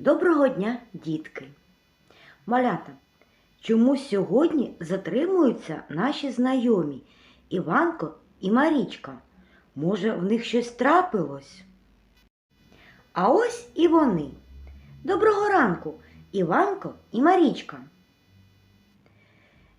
Доброго дня, дітки! Малята, чому сьогодні затримуються наші знайомі Іванко і Марічка? Може, в них щось трапилось? А ось і вони. Доброго ранку, Іванко і Марічка.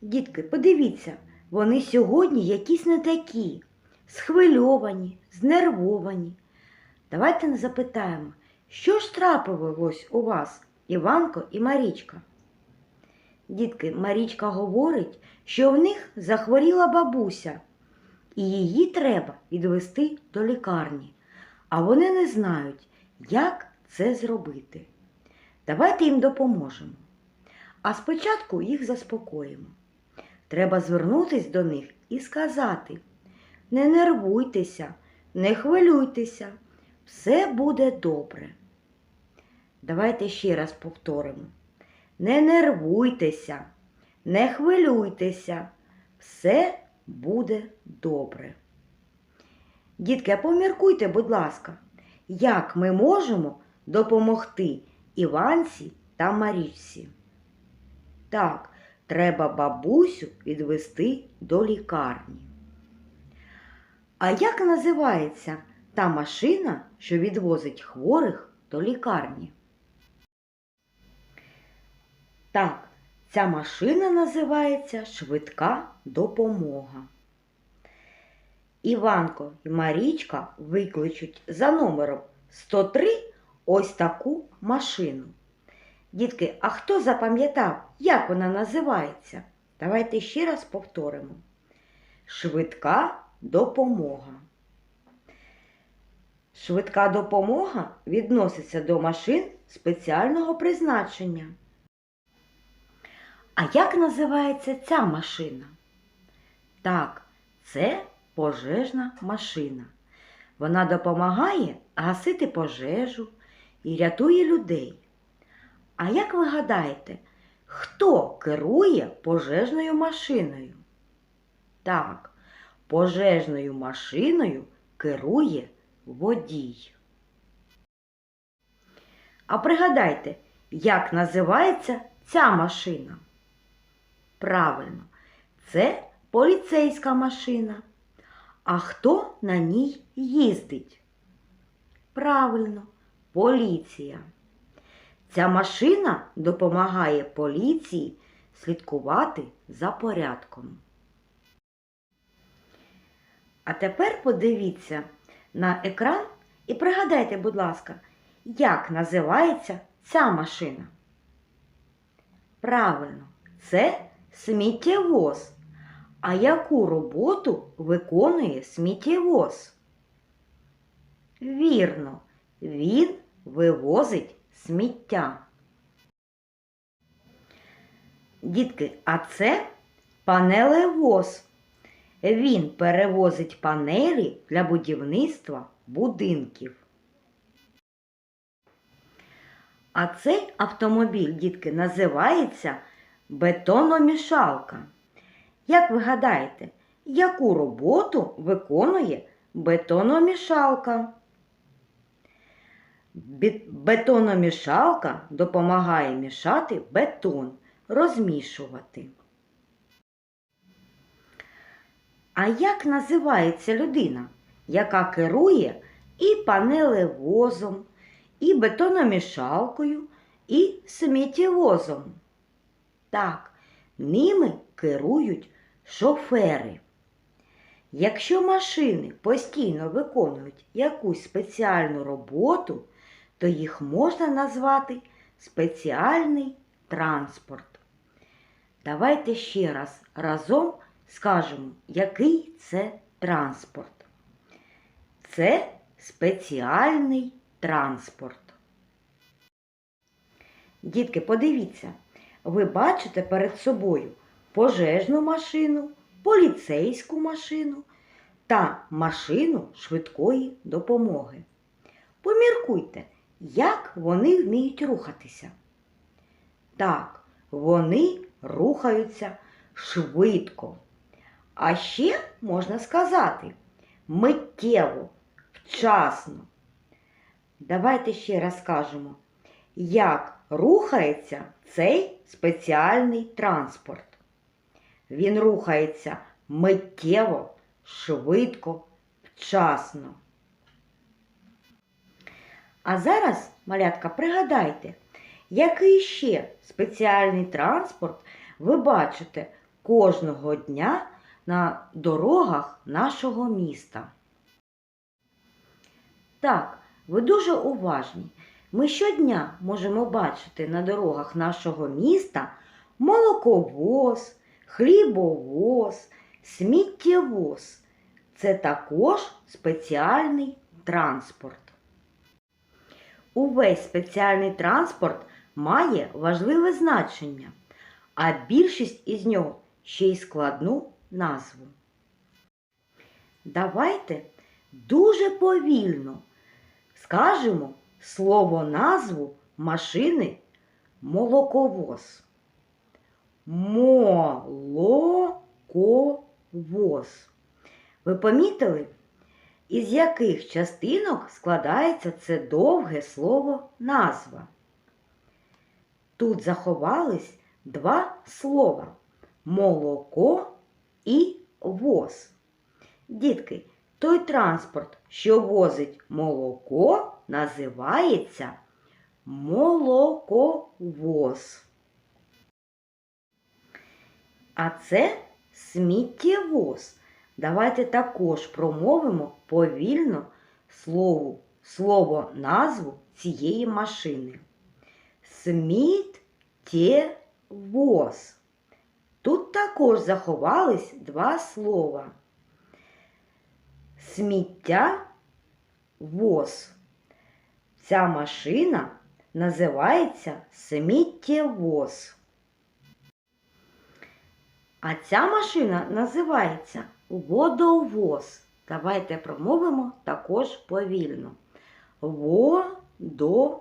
Дітки, подивіться, вони сьогодні якісь не такі, схвильовані, знервовані. Давайте запитаємо, що ж трапилось у вас, Іванко і Марічка? Дітки, Марічка говорить, що в них захворіла бабуся, і її треба відвести до лікарні, а вони не знають, як це зробити. Давайте їм допоможемо. А спочатку їх заспокоїмо. Треба звернутися до них і сказати: не нервуйтеся, не хвилюйтеся, все буде добре. Давайте ще раз повторимо. Не нервуйтеся, не хвилюйтеся, все буде добре. Дітки, поміркуйте, будь ласка, як ми можемо допомогти Іванці та Марічці? Так, треба бабусю відвести до лікарні. А як називається та машина, що відвозить хворих до лікарні? Так, ця машина називається швидка допомога. Іванко і Марічка викличуть за номером 103 ось таку машину. Дітки, а хто запам'ятав, як вона називається? Давайте ще раз повторимо. Швидка допомога. Швидка допомога відноситься до машин спеціального призначення. А як називається ця машина? Так, це пожежна машина. Вона допомагає гасити пожежу і рятує людей. А як ви гадаєте, хто керує пожежною машиною? Так, пожежною машиною керує водій. А пригадайте, як називається ця машина? Правильно, це поліцейська машина. А хто на ній їздить? Правильно, поліція. Ця машина допомагає поліції слідкувати за порядком. А тепер подивіться на екран і пригадайте, будь ласка, як називається ця машина? Правильно, це сміттєвоз. А яку роботу виконує сміттєвоз? Вірно, він вивозить сміття. Дітки, а це панелевоз. Він перевозить панелі для будівництва будинків. А цей автомобіль, дітки, називається бетономішалка. Як ви гадаєте, яку роботу виконує бетономішалка? Бетономішалка допомагає мішати бетон, розмішувати. А як називається людина, яка керує і панелевозом, і бетономішалкою, і сміттєвозом? Так, ними керують шофери. Якщо машини постійно виконують якусь спеціальну роботу, то їх можна назвати спеціальний транспорт. Давайте ще раз разом скажемо, який це транспорт. Це спеціальний транспорт. Дітки, подивіться, ви бачите перед собою пожежну машину, поліцейську машину та машину швидкої допомоги. Поміркуйте, як вони вміють рухатися. Так, вони рухаються швидко. А ще можна сказати миттєво, вчасно. Давайте ще раз скажемо, як рухається цей спеціальний транспорт. Він рухається миттєво, швидко, вчасно. А зараз, малятка, пригадайте, який ще спеціальний транспорт ви бачите кожного дня на дорогах нашого міста. Так, ви дуже уважні. Ми щодня можемо бачити на дорогах нашого міста молоковоз, хлібовоз, сміттєвоз. Це також спеціальний транспорт. Увесь спеціальний транспорт має важливе значення, а більшість із нього ще й складну назву. Давайте дуже повільно скажемо слово назву машини молоковоз. Молоковоз. Ви помітили, із яких частинок складається це довге слово назва? Тут заховались два слова молоко і воз. Дітки, той транспорт, що возить молоко, називається молоковоз. А це сміттєвоз. Давайте також промовимо повільно слово, слово назву цієї машини. Сміттєвоз. Тут також заховались два слова. Сміття воз. Ця машина називається сміттєвоз. А ця машина називається водовоз. Давайте промовимо також повільно. Водовоз.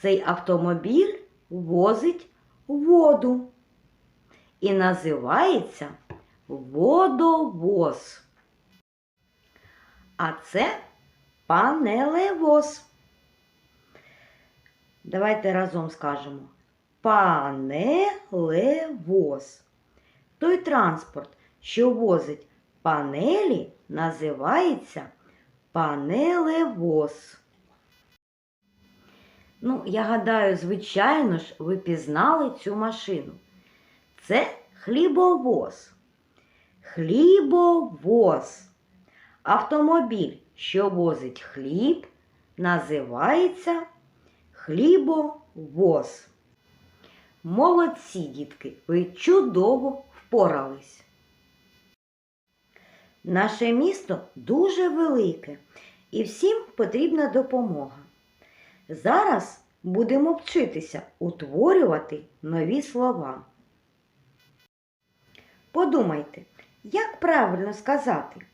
Цей автомобіль возить воду і називається водовоз. А це панелевоз. Давайте разом скажемо. Панелевоз. Той транспорт, що возить панелі, називається панелевоз. Ну, я гадаю, звичайно ж, ви пізнали цю машину. Це хлібовоз. Хлібовоз. Автомобіль, що возить хліб, називається хлібовоз. Молодці, дітки, ви чудово впорались. Наше місто дуже велике і всім потрібна допомога. Зараз будемо вчитися утворювати нові слова. Подумайте, як правильно сказати,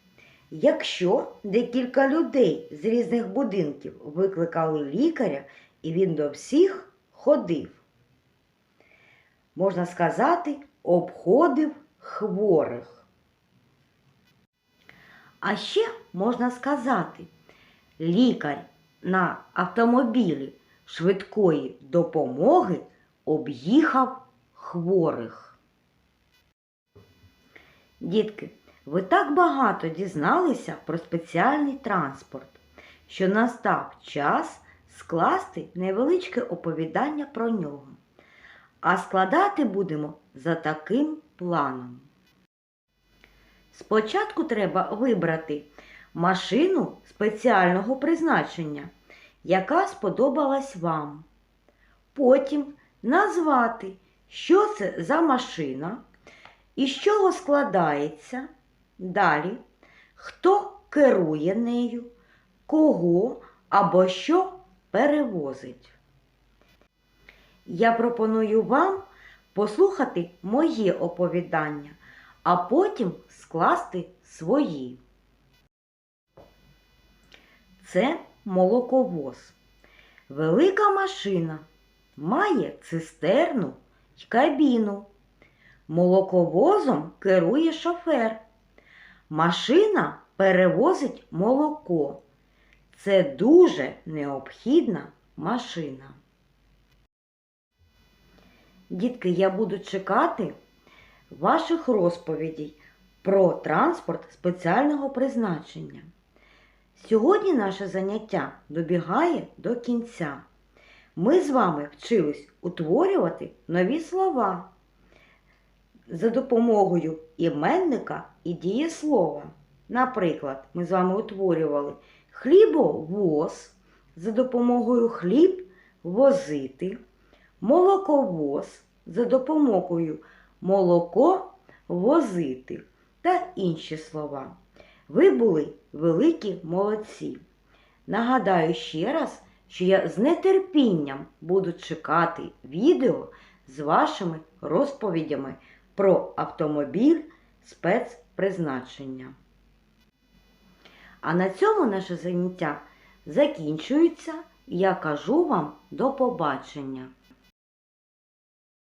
якщо декілька людей з різних будинків викликали лікаря і він до всіх ходив. Можна сказати, обходив хворих. А ще можна сказати, лікар на автомобілі швидкої допомоги об'їхав хворих. Дітки, ви так багато дізналися про спеціальний транспорт, що настав час скласти невеличке оповідання про нього. А складати будемо за таким планом. Спочатку треба вибрати машину спеціального призначення, яка сподобалась вам. Потім назвати, що це за машина, із чого складається. Далі, хто керує нею, кого або що перевозить. Я пропоную вам послухати моє оповідання, а потім скласти свої. Це молоковоз. Велика машина має цистерну й кабіну. Молоковозом керує шофер. Машина перевозить молоко. Це дуже необхідна машина. Дітки, я буду чекати ваших розповідей про транспорт спеціального призначення. Сьогодні наше заняття добігає до кінця. Ми з вами вчились утворювати нові слова за допомогою іменника і дієслова. Наприклад, ми з вами утворювали хлібовоз за допомогою хліб возити, молоковоз за допомогою молоко возити та інші слова. Ви були великі молодці. Нагадаю ще раз, що я з нетерпінням буду чекати відео з вашими розповідями про автомобіль спецпризначення. А на цьому наше заняття закінчується. Я кажу вам до побачення.